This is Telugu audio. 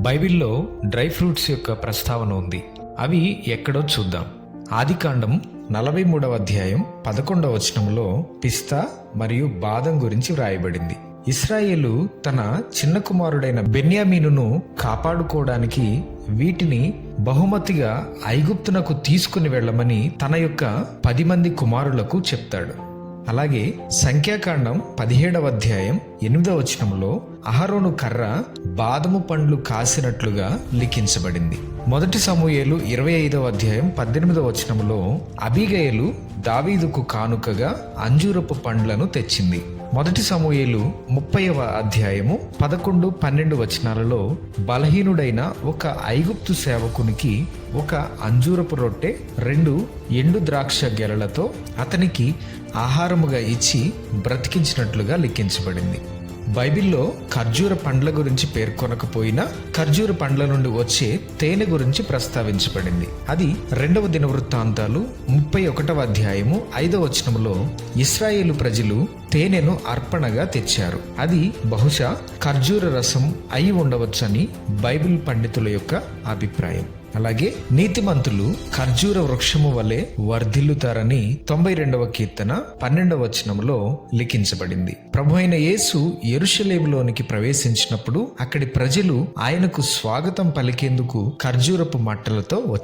బైబిల్లో డ్రై ఫ్రూట్స్ యొక్క ప్రస్తావన ఉంది. అవి ఎక్కడో చూద్దాం. ఆదికాండం నలభై మూడవ అధ్యాయం పదకొండవ వచనంలో పిస్తా మరియు బాదం గురించి వ్రాయబడింది. ఇస్రాయేలు తన చిన్న కుమారుడైన బెన్యామీనును కాపాడుకోవడానికి వీటిని బహుమతిగా ఐగుప్తునకు తీసుకుని వెళ్ళమని తన యొక్క పది మంది కుమారులకు చెప్తాడు. అలాగే సంఖ్యాకాండం పదిహేడవ అధ్యాయం ఎనిమిదవ వచనంలో అహరోను కర్ర బాదము పండ్లు కాసినట్లుగా లిఖించబడింది. మొదటి సమూయేలు ఇరవై ఐదవ అధ్యాయం పద్దెనిమిదవ వచనంలో అబిగయలు దావీదుకు కానుకగా అంజూరపు పండ్లను తెచ్చింది. మొదటి సమూయేలు ముప్పైవ అధ్యాయము పదకొండు పన్నెండు వచనాలలో బలహీనుడైన ఒక ఐగుప్తు సేవకునికి ఒక అంజూరపు రొట్టె రెండు ఎండు ద్రాక్ష గెలలతో అతనికి ఆహారముగా ఇచ్చి బ్రతికించినట్లుగా లిఖించబడింది. బైబిల్లో ఖర్జూర పండ్ల గురించి పేర్కొనకపోయినా ఖర్జూర పండ్ల నుండి వచ్చే తేనె గురించి ప్రస్తావించబడింది. అది రెండవ దిన వృత్తాంతాలు ముప్పై ఒకటవ అధ్యాయము ఐదవ వచనంలో ఇస్రాయేలు ప్రజలు తేనెను అర్పణగా తెచ్చారు. అది బహుశా ఖర్జూర రసం అయి ఉండవచ్చని బైబిల్ పండితుల యొక్క అభిప్రాయం. అలాగే నీతిమంతులు ఖర్జూర వృక్షము వలె వర్ధిల్లుతారని తొంభై రెండవ కీర్తన పన్నెండవ వచనంలో లిఖించబడింది. ప్రభు అయిన యేసు ఎరుషలేములోనికి ప్రవేశించినప్పుడు అక్కడి ప్రజలు ఆయనకు స్వాగతం పలికేందుకు ఖర్జూరపు మట్టలతో వచ్చారు.